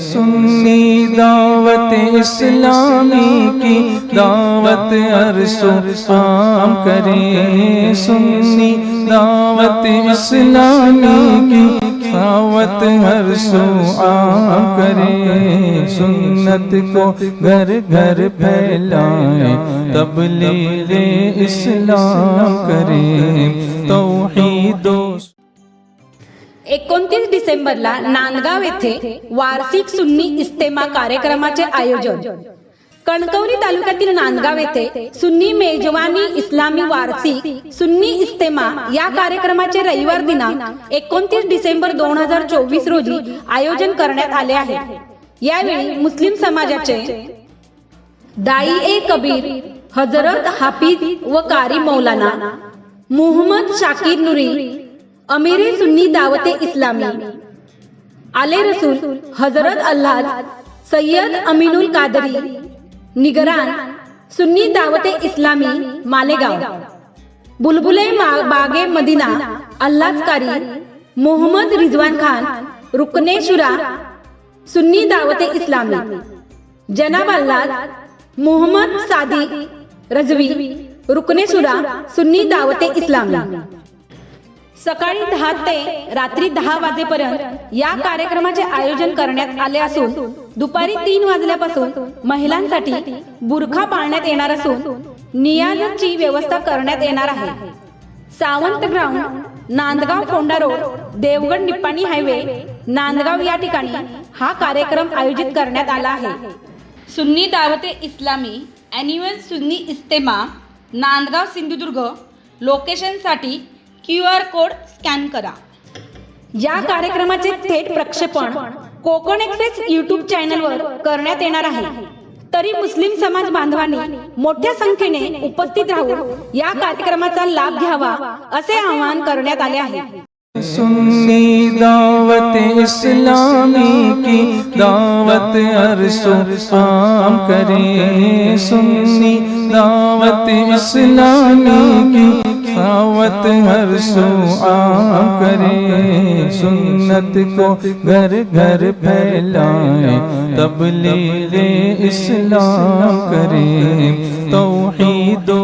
सुन्नी दावत इस्लामी की दावत अरसो आम करे सुन्नी दावत इस्लामी की दावत हरसो आम करे सुन्नत को घर घर फैलाए तबलीग इस्लाम करे तौहीदो एकोणतीस डिसेंबरला नांदगाव येथे वार्षिक सुन्नी इस्तेमा कार्यक्रमाचे आयोजन. कणकवली तालुक्यातील नांदगाव येथे सुन्नी मेजवानी इस्लामी वार्षिक सुन्नी इस्तेमा या कार्यक्रमाचे रविवार दिनांक एकोणतीस डिसेंबर दोन हजार चोवीस रोजी आयोजन करण्यात आले आहे. यावेळी मुस्लिम समाजाचे दाई ए कबीर हजरत हाफिज व कारी मौलाना मुहम्मद शाकीर नुरी अमीरे सुन्नी दावते इस्लामी। आले रसूल हजरत अल्लाह सय्यद अमीनुल कादरी। निगरान सुन्नी दावते इस्लामी मालेगाव। बुलबुले बागे मदिना अल्लाहकारी मोहम्मद रिजवान खान रुकने शुरा सुन्नी दावते इस्लामी। जनाब अल्लाह मोहम्मद सादी रजवी रुकने शुरा सुन्नी दावते इस्लामी। सकाळी दहा ते रात्री दहा वाजेपर्यंत या कार्यक्रमाचे आयोजन करण्यात आले असून दुपारी तीन वाजल्यापासून महिलांसाठी बुरखा पाळण्यात येणार असून नियाजची व्यवस्था करण्यात येणार आहे. Sawant ground Nandgaon Phonda road Devgad Nippani highway Nandgaon या ठिकाणी हा कार्यक्रम आयोजित करण्यात आला आहे. सुन्नी दावते इस्लामी अॅन्युअल सुन्नी इस्तेमा नांदगाव सिंधुदुर्ग लोकेशनसाठी क्यू आर कोड स्कॅन करा. या कार्यक्रमाचे थेट प्रक्षेपण कोकण एक्सप्रेस युट्यूब चॅनलवर करण्यात येणार आहे. तरी मुस्लिम समाज बांधवांनी मोठ्या संख्येने उपस्थित राहून या कार्यक्रमाचा लाभ घ्यावा असे आवाहन करण्यात आले आहे. सुन्नी दावत इस्लामी की दावत अरसो आम करे। सुन्नी दावत इस्लामी की दावत हरसो आम करे सुन्नत को घर घर फैलाए तबलीग इस्लाम करे तौहीदो